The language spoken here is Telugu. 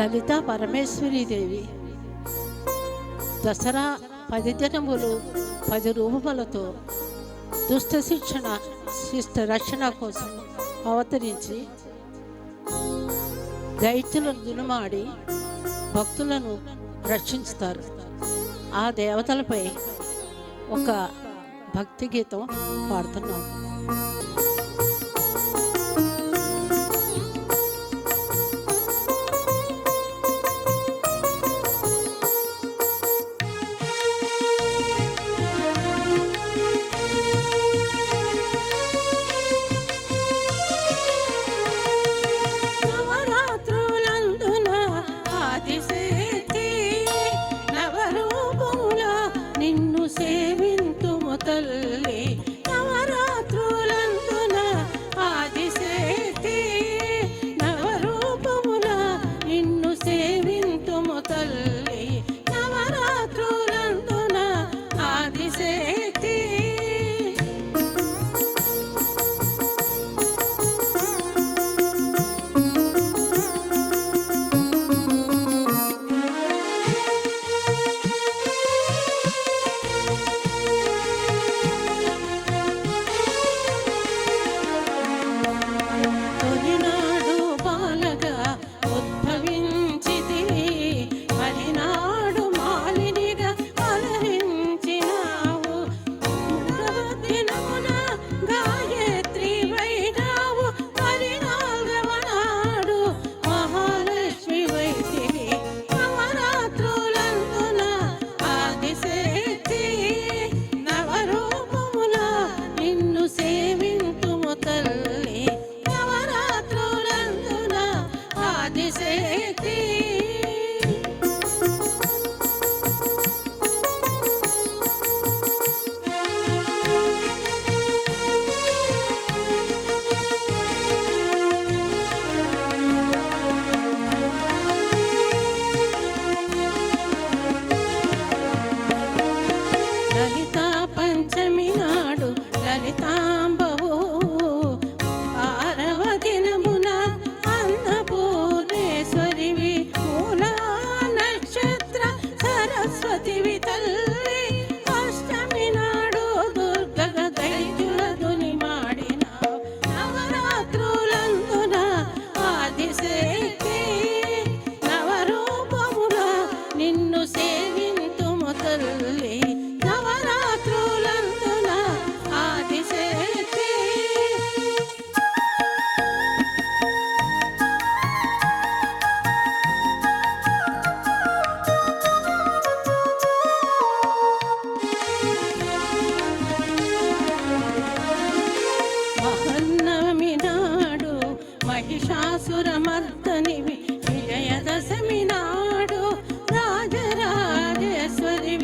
లలిత పరమేశ్వరీదేవి దసరా పది దినములు పది రూపములతో దుష్ట శిక్షణ శిష్ట రక్షణ కోసం అవతరించి దైత్యులను దునుమాడి భక్తులను రక్షించుతారు. ఆ దేవతలపై ఒక భక్తి గీతం పాడుతున్నాం. మహిషాసురమర్దనివి. విజయదశమి నాడు రాజరాజేశ్వరి